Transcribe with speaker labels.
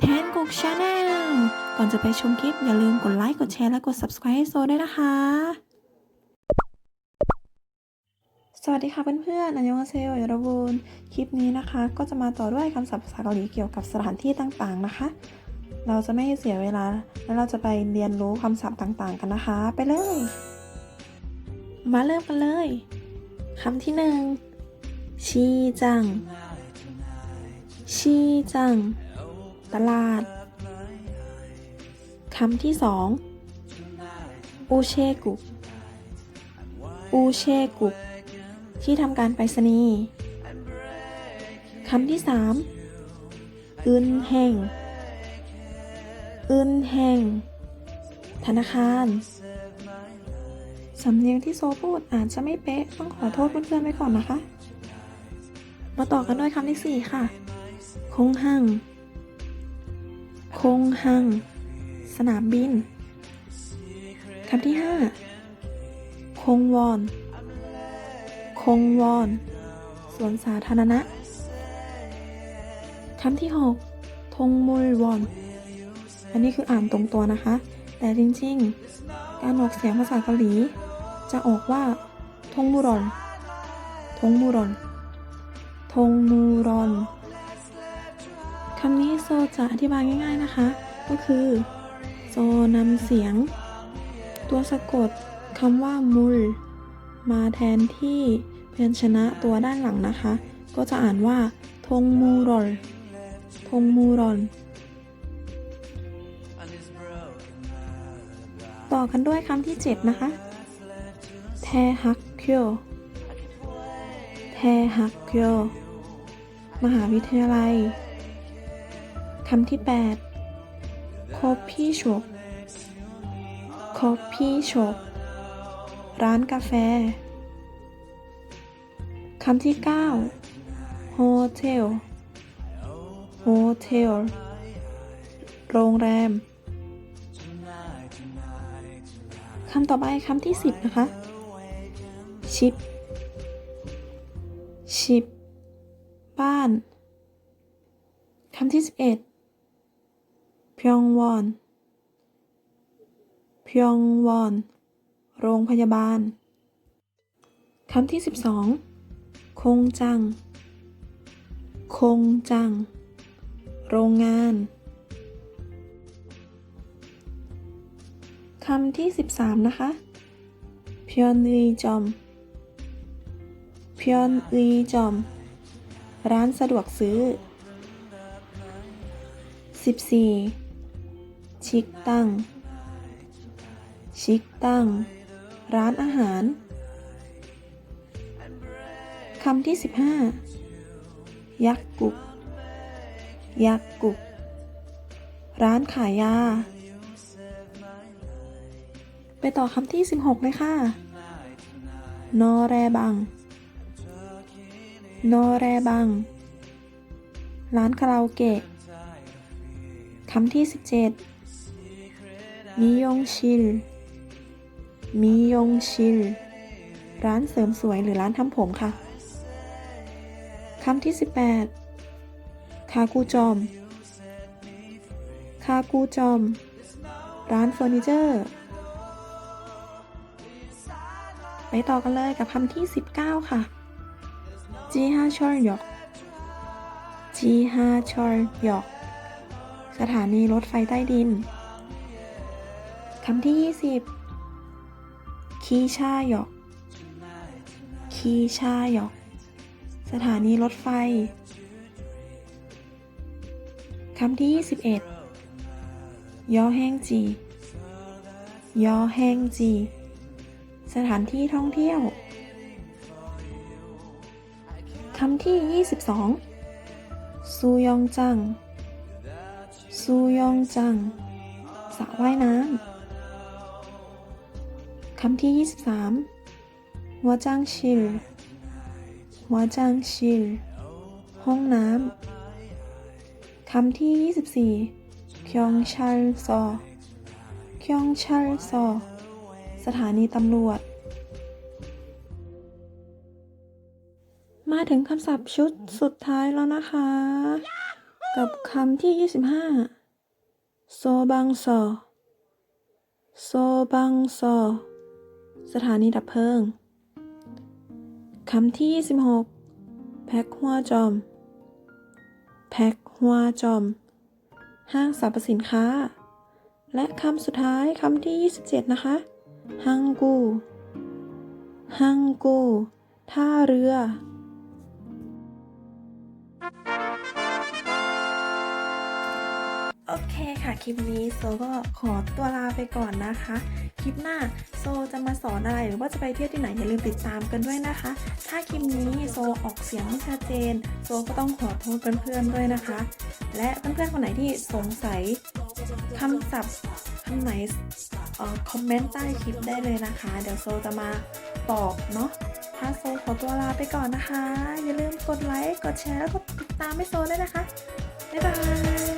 Speaker 1: แทนกุกชาแนลก่อนจะไปชมคลิปอย่าลืมกดไลค์ กดแชร์ และกด subscribe ให้โซด้วยนะคะ สวัสดีค่ะเพื่อนๆอันยองเซโอยรบูนคลิปนี้นะคะ ก็จะมาต่อด้วยคำศัพท์ภาษาเกาหลีเกี่ยวกับสถานที่ต่างๆนะคะ เราจะไม่เสียเวลา แล้วเราจะไปเรียนรู้คำศัพท์ต่างๆ กันนะคะ ไปเลย มาเริ่มกันเลยคำที่หนึ่งชีจังชีจัง ลาดคำที่สองอูเชกุกอูเชกุกที่ทำการไปรษณีย์คำที่สามอึนเฮงอึนเฮงธนาคาร สำเนียงที่โซพูดอาจจะไม่เป๊ะ ต้องขอโทษเพื่อนๆไว้ก่อนนะคะ มาต่อกันด้วยคำที่สี่ค่ะ คงหัง คงหัง สนามบิน คำที่ห้าคงวอน คงวอนสวนสาธารณะ คำที่หกทงมุลวอน อันนี้คืออ่านตรงตัวนะคะ แต่จริงๆ การออกเสียงภาษาเกาหลี จะออกว่าทงมูรอนทงมูรอนทงมูรอนำนี้โซจะอธิบายง่าย ๆนะคะ ก็คือ โซนำเสียง ตัวสะกดคำว่ามุล มาแทนที่พยัญชนะตัวด้านหลังนะคะ ก็จะอ่านว่าทงมูรอนทงมูรอนต่อกันด้วยคำที่ 7 นะคะ แทฮักเคียวแทฮักเคียวมหาวิทยาลัย คำที่ 8 coffee shop coffee shop ร้านกาแฟ คำที่ 9 hotel hotel โรงแรม คำต่อไปคำที่ 10 นะคะชิปชิปบ้าน คำที่ 11 พยองวอน พยองวอน โรงพยาบาล คำที่ 12 คงจัง คงจัง โรงงาน คำที่ 13 นะคะพยอนอุยจอมพยอนอุยจอม ร้านสะดวกซื้อ 14. ชิกตั้ง ชิกตั้ง ร้านอาหาร คำที่ 15 ยักกุก ยักกุก ร้านขายยา ไปต่อคำที่ 16 เลยค่ะ นอแรบัง นอแรบัง ร้านคาราโอเกะคำที่ 17 มิยงชิลมิยงชิลร้านเสริมสวยหรือร้านทำผมค่ะ คำที่ 18 คากูจอม คากูจอม ร้านเฟอร์นิเจอร์ ไปต่อกันเลยกับคำที่ 19 ค่ะ จีฮาชอลยอก จีฮาชอลยอก สถานีรถไฟใต้ดิน คำที่ 20 คีชายอก คีชายอก สถานีรถไฟ คำที่ 21 ยอแห้งจี ยอแห้งจี สถานที่ท่องเที่ยว คำที่ 22 ซูยองจัง ซูยองจังสระว่ายน้ำำที่ 23หัวจางชิลหัวจางชิลห้องน้ำคำที่ 24คยองชัลซอคยองชัลซอสถานีตำรวจ มาถึงคำศัพท์ชุดสุดท้ายแล้วนะคะ กับคำที่ 25โซบังซอโซบังซอ สถานีดับเพลิง คำที่ 26 แพ็คหัวจอม แพ็คหัวจอม ห้างสรรพสินค้า และคำสุดท้ายคำที่ 27 นะคะ ฮังกู ฮังกู ท่าเรือ อเคค่ะ คลิปนี้โซก็ขอตัวลาไปก่อนนะคะ คลิปหน้าโซจะมาสอนอะไรหรือว่าจะไปเที่ยวที่ไหนอย่าลืมติดตามกันด้วยนะคะ ถ้าคลิปนี้โซออกเสียงไม่ชัดเจน โซก็ต้องขอโทษเพื่อนๆด้วยนะคะ และเพื่อนๆคนไหนที่สงสัยคำศัพท์คำไหนออคอมเมนต์ใต้คลิปได้เลยนะคะ เดี๋ยวโซจะมาตอบเนาะถ้าโซขอตัวลาไปก่อนนะคะ อย่าลืมกดไลค์ กดแชร์ แล้วก็ติดตามให้โซด้วยนะคะ บ๊ายบาย